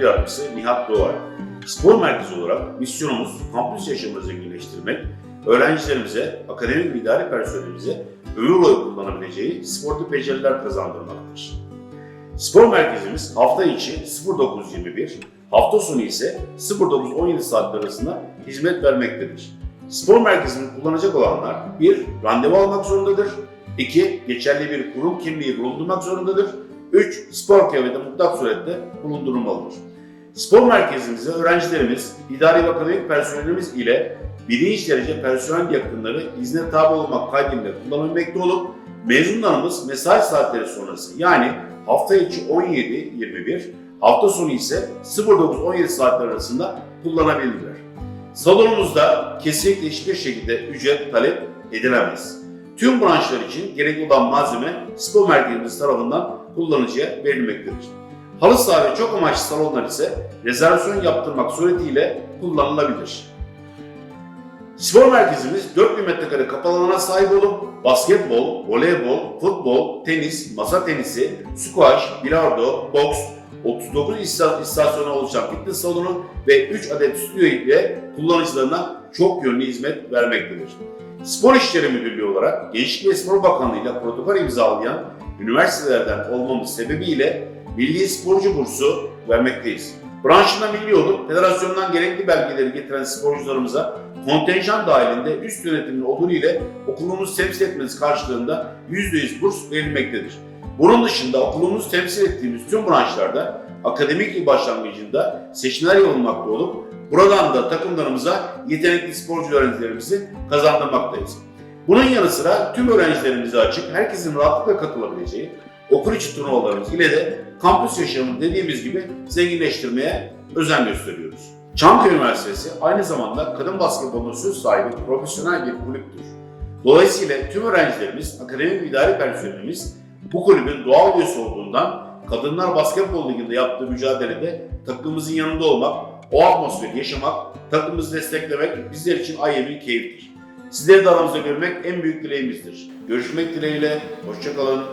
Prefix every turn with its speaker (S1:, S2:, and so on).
S1: yardımcısı Nihat Doğar. Spor merkezi olarak misyonumuz kampüs yaşamını zenginleştirmek, öğrencilerimize, akademik ve idari personelimize ömür boyu kullanabileceği sportif beceriler kazandırmaktır. Spor merkezimiz hafta içi 09.21, hafta sonu ise 09.17 saatler arasında hizmet vermektedir. Spor merkezini kullanacak olanlar 1. Randevu almak zorundadır. 2. Geçerli bir kurum kimliği bulundurmak zorundadır. 3. Spor kıyafeti mutlak surette bulundurulmalıdır. Spor merkezimize öğrencilerimiz, idari ve akademik personelimiz ile birinci derece personel yakınları izne tabi olmak kaydıyla kullanabilmekte olup mezunlarımız mesai saatleri sonrası yani hafta içi 17-21, hafta sonu ise 09-17 saatler arasında kullanabilirler. Salonumuzda kesinlikle hiçbir şekilde ücret talep edilemez. Tüm branşlar için gerekli olan malzeme spor merkezimiz tarafından kullanıcıya verilmektedir. Halı saha ve çok amaçlı salonlar ise rezervasyon yaptırmak suretiyle kullanılabilir. Spor merkezimiz 4000 metrekare kapalı alana sahip olup basketbol, voleybol, futbol, tenis, masa tenisi, squash, bilardo, boks, 39 ista- istasyona oluşan fitness salonu ve 3 adet stüdyo ile kullanıcılarına çok yönlü hizmet vermektedir. Spor İşleri Müdürlüğü olarak Gençlik ve Spor Bakanlığı ile protokol imzalayan üniversitelerden olmamız sebebiyle Milli Sporcu Bursu vermekteyiz. Branşında milli olup federasyondan gerekli belgeleri getiren sporcularımıza kontenjan dahilinde üst yönetimin olduğu ile okulumuz temsil etmesi karşılığında %100 burs verilmektedir. Bunun dışında okulumuz temsil ettiğimiz tüm branşlarda akademik yıl başlangıcında seçimler yapılmakta olup buradan da takımlarımıza yetenekli sporcu öğrencilerimizi kazandırmaktayız. Bunun yanı sıra tüm öğrencilerimize açık, herkesin rahatlıkla katılabileceği okul içi turnuvalarımız ile de kampüs yaşamını dediğimiz gibi zenginleştirmeye özen gösteriyoruz. Çankaya Üniversitesi aynı zamanda kadın basketbolunun söz sahibi profesyonel bir kulüptür. Dolayısıyla tüm öğrencilerimiz, akademik idari personelimiz bu kulübün doğal üyesi olduğundan Kadınlar Basketbol Ligi'nde yaptığı mücadelede takımımızın yanında olmak, o atmosferi yaşamak, takımımızı desteklemek bizler için ayrı bir keyiftir. Sizleri de aramızda görmek en büyük dileğimizdir. Görüşmek dileğiyle, hoşçakalın,